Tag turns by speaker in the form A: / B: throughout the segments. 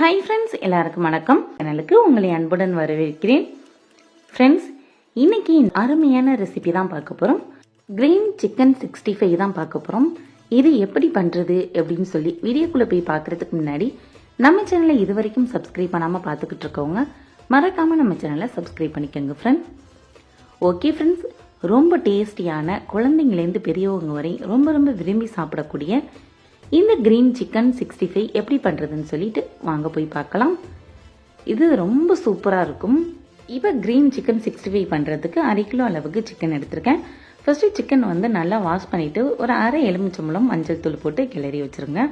A: Hi friends எல்லாருக்கும் வணக்கம். சேனலுக்கு உங்களை அன்புடன் வரவேற்கிறேன். ஃப்ரெண்ட்ஸ் இன்னைக்கு அருமையான ரெசிபி தான் பார்க்க போகிறோம் கிரீன் சிக்கன் சிக்ஸ்டி ஃபைவ் தான் பார்க்க போகிறோம் இது எப்படி பண்ணுறது அப்படின்னு சொல்லி வீடியோக்குள்ளே போய் பார்க்குறதுக்கு முன்னாடி நம்ம சேனலை இது வரைக்கும் சப்ஸ்கிரைப் பண்ணாமல் பார்த்துக்கிட்டு இருக்கவங்க மறக்காமல் நம்ம சேனலை சப்ஸ்கிரைப் பண்ணிக்கோங்க ஃப்ரெண்ட் ஓகே ஃப்ரெண்ட்ஸ் ரொம்ப டேஸ்டியான குழந்தைங்கலேருந்து பெரியவங்க வரை ரொம்ப ரொம்ப விரும்பி சாப்பிடக்கூடிய இந்த க்ரீன் சிக்கன் சிக்ஸ்டி ஃபைவ் எப்படி பண்ணுறதுன்னு சொல்லிட்டு வாங்க போய் பார்க்கலாம். இது ரொம்ப சூப்பராக இருக்கும். இப்போ க்ரீன் சிக்கன் சிக்ஸ்டி ஃபைவ் பண்ணுறதுக்கு அரை கிலோ அளவுக்கு சிக்கன் எடுத்திருக்கேன். ஃபஸ்ட்டு சிக்கன் வந்து நல்லா வாஷ் பண்ணிவிட்டு ஒரு அரை எலுமிச்சம்பளம் மஞ்சள் தூள் போட்டு கிளறி வச்சுருங்க.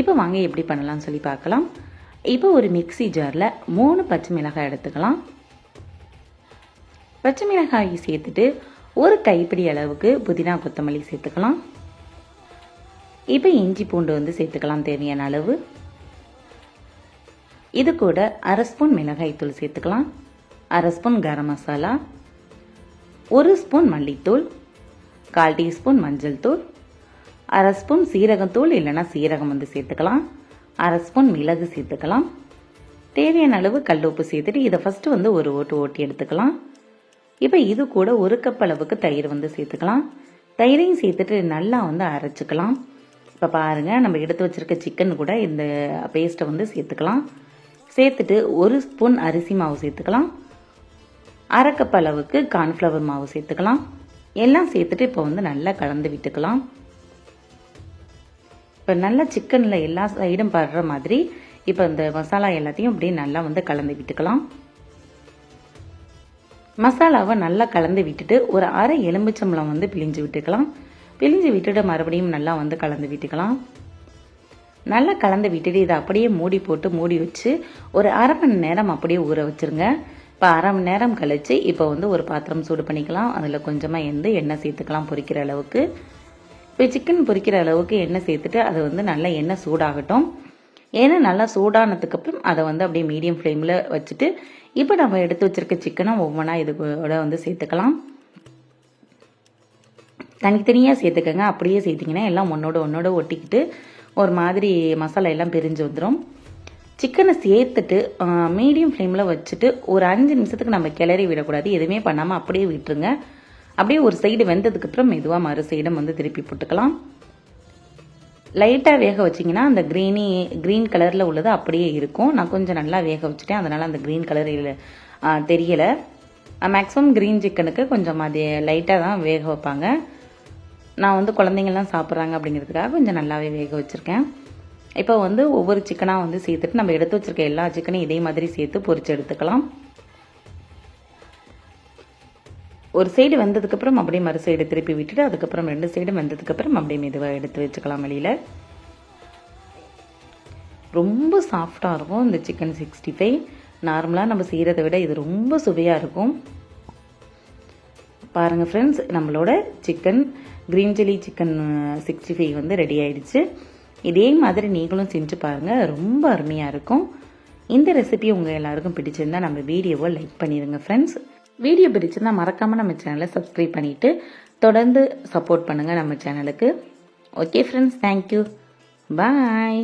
A: இப்போ வாங்க எப்படி பண்ணலாம்னு சொல்லி பார்க்கலாம். இப்போ ஒரு மிக்ஸி ஜாரில் மூணு பச்சை மிளகாய் எடுத்துக்கலாம். பச்சை மிளகாய் சேர்த்துட்டு ஒரு கைப்பிடி அளவுக்கு புதினா கொத்தமல்லி சேர்த்துக்கலாம். இப்போ இஞ்சி பூண்டு வந்து சேர்த்துக்கலாம் தேவையான அளவு. இது கூட அரை ஸ்பூன் மிளகாய்த்தூள் சேர்த்துக்கலாம். அரை ஸ்பூன் கரம் மசாலா. ஒரு ஸ்பூன் மல்லித்தூள். கால் டீஸ்பூன் மஞ்சள் தூள். அரை ஸ்பூன் சீரகத்தூள் இல்லைன்னா சீரகம் வந்து சேர்த்துக்கலாம். அரை ஸ்பூன் மிளகு சேர்த்துக்கலாம். தேவையான அளவு கல் உப்பு சேர்த்துட்டு இதை ஃபஸ்ட்டு வந்து ஒரு ஓட்டு ஓட்டி எடுத்துக்கலாம். இப்போ இது கூட ஒரு கப் அளவுக்கு தயிர் வந்து சேர்த்துக்கலாம். தயிரையும் சேர்த்துட்டு நல்லா வந்து அரைச்சிக்கலாம். இப்போ பாருங்கள் நம்ம எடுத்து வச்சுருக்க சிக்கன் கூட இந்த பேஸ்ட்டை வந்து சேர்த்துக்கலாம். சேர்த்துட்டு ஒரு ஸ்பூன் அரிசி மாவு சேர்த்துக்கலாம். அரை கப் அளவுக்கு கார்ன்ஃப்ளவர் மாவு சேர்த்துக்கலாம். எல்லாம் சேர்த்துட்டு இப்போ வந்து நல்லா கலந்து விட்டுக்கலாம். இப்போ நல்லா சிக்கனில் எல்லா சைடும் படுற மாதிரி இப்போ இந்த மசாலா எல்லாத்தையும் அப்படியே நல்லா வந்து கலந்து விட்டுக்கலாம். மசாலாவை நல்லா கலந்து விட்டுட்டு ஒரு அரை எலும்புச்சம்பளம் வந்து பிழிஞ்சு விட்டுக்கலாம். பிழிஞ்சு விட்டுட்டு மறுபடியும் நல்லா வந்து கலந்து விட்டுக்கலாம். நல்லா கலந்து விட்டுட்டு இதை அப்படியே மூடி போட்டு மூடி வச்சு ஒரு அரை மணி நேரம் அப்படியே ஊற வச்சுருங்க. இப்போ அரை மணி நேரம் கழித்து இப்போ வந்து ஒரு பாத்திரம் சூடு பண்ணிக்கலாம். அதில் கொஞ்சமாக எந்த எண்ணெய் சேர்த்துக்கலாம் பொரிக்கிற அளவுக்கு. இப்போ சிக்கன் பொரிக்கிற அளவுக்கு எண்ணெய் சேர்த்துட்டு அது வந்து நல்லா எண்ணெய் சூடாகட்டும். ஏன்னா நல்லா சூடானதுக்கப்புறம் அதை வந்து அப்படியே மீடியம் ஃப்ளேமில் வச்சுட்டு இப்போ நம்ம எடுத்து வச்சுருக்க சிக்கனை ஒவ்வொன்றா இது கூட வந்து சேர்த்துக்கலாம். தனித்தனியாக சேர்த்துக்கங்க. அப்படியே சேர்த்திங்கன்னா எல்லாம் ஒன்றோட ஒன்றோட ஒட்டிக்கிட்டு ஒரு மாதிரி மசாலா எல்லாம் பிரிஞ்சு வந்துடும் சிக்கனை சேர்த்துட்டு மீடியம் ஃப்ளேமில் வச்சுட்டு ஒரு அஞ்சு நிமிஷத்துக்கு நம்ம கிளறி விடக்கூடாது. எதுவுமே பண்ணாமல் அப்படியே விட்டுருங்க. அப்படியே ஒரு சைடு வெந்ததுக்கப்புறம் மெதுவாக மறு சைடும் வந்து திருப்பி போட்டுக்கலாம். லைட்டாக வேக வச்சிங்கன்னா அந்த க்ரீனி க்ரீன் கலரில் உள்ளது அப்படியே இருக்கும். நான் கொஞ்சம் நல்லா வேக வச்சுட்டேன். அதனால் அந்த க்ரீன் கலர் தெரியலை. மேக்ஸிமம் க்ரீன் சிக்கனுக்கு கொஞ்சம் அது லைட்டாக தான் வேக வைப்பாங்க. நான் வந்து குழந்தைங்கள்லாம் சாப்பிட்றாங்க அப்படிங்கிறதுக்காக கொஞ்சம் நல்லாவே வேக வச்சுருக்கேன். இப்போ வந்து ஒவ்வொரு சிக்கனாக வந்து சேர்த்துட்டு நம்ம எடுத்து வச்சுருக்க எல்லா சிக்கனையும் இதே மாதிரி சேர்த்து பொறிச்சு எடுத்துக்கலாம். ஒரு சைடு வெந்ததுக்கப்புறம் அப்படியே மறு சைடு திருப்பி விட்டுட்டு அதுக்கப்புறம் ரெண்டு சைடும் வெந்ததுக்கப்புறம் அப்படியே மெதுவாக எடுத்து வச்சுக்கலாம் வெளியில். ரொம்ப சாஃப்டாக இருக்கும் இந்த சிக்கன் சிக்ஸ்டி ஃபைவ் நார்மலாக நம்ம செய்கிறத விட இது ரொம்ப சுவையாக இருக்கும். பாருங்கள் ஃப்ரெண்ட்ஸ் நம்மளோட chicken green chilli chicken sixty five வந்து ரெடி ஆயிடுச்சு. இதே மாதிரி நீங்களும் செஞ்சு பாருங்கள் ரொம்ப அருமையாக இருக்கும். இந்த ரெசிபி உங்கள் எல்லாருக்கும் பிடிச்சிருந்தா நம்ம வீடியோவை லைக் பண்ணிடுங்க ஃப்ரெண்ட்ஸ் வீடியோ பிடிச்சிருந்தா மறக்காமல் நம்ம சேனலை சப்ஸ்கிரைப் பண்ணிவிட்டு தொடர்ந்து சப்போர்ட் பண்ணுங்கள் நம்ம சேனலுக்கு ஓகே ஃப்ரெண்ட்ஸ் தேங்க்யூ பாய்